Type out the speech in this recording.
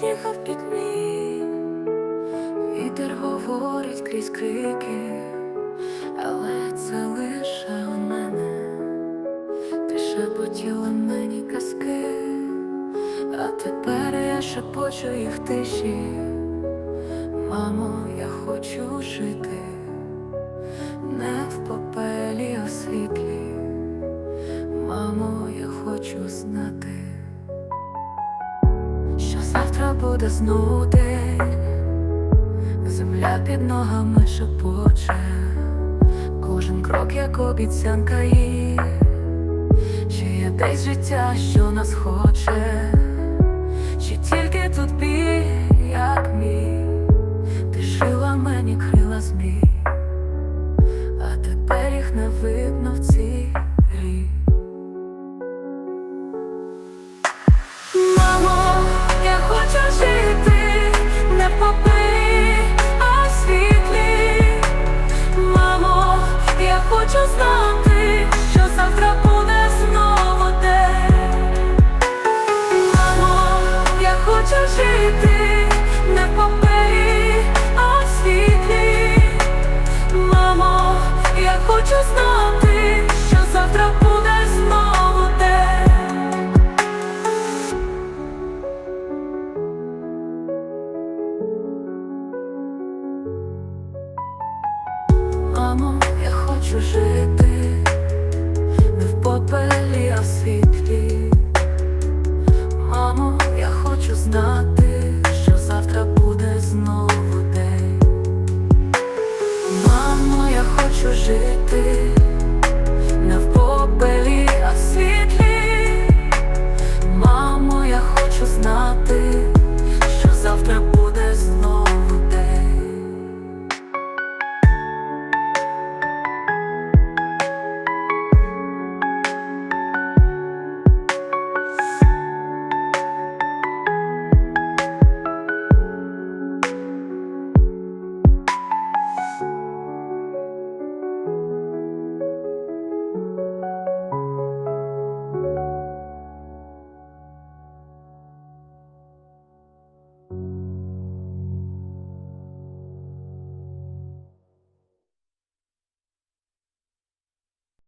тиха в пітьмі, вітер говорить крізь крики, але це лише у мене, ти шепотіла мені казки, а тепер я шепочу їх тиші. Мамо, я хочу жити не в попелі, а в світлі. Мамо, я хочу знати, буде знову день, земля під ногами шепоче, кожен крок як обіцянка її, чи є десь життя, що нас хоче, не в а в світлі. Мамо, я хочу знати, що завтра буде знову. Мамо, я хочу жити не в попелі, а в світлі.